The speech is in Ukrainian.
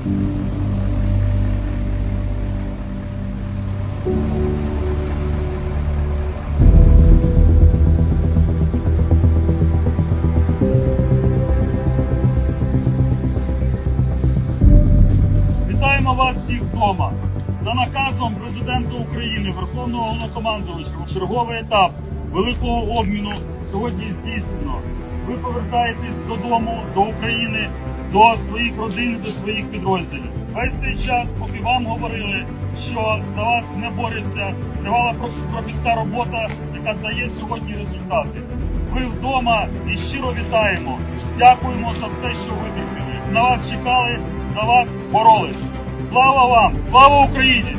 Вітаємо вас всіх вдома. За наказом президента України, Верховного Головнокомандувача, черговий етап великого обміну сьогодні здійснено. Ви повертаєтесь додому до України до своїх родин, до своїх підрозділів. Весь цей час, поки вам говорили, що за вас не борються, тривала кропітка робота, яка дає сьогодні результати. Ви вдома і щиро вітаємо. Дякуємо за все, що витримали. На вас чекали, за вас боролись. Слава вам! Слава Україні!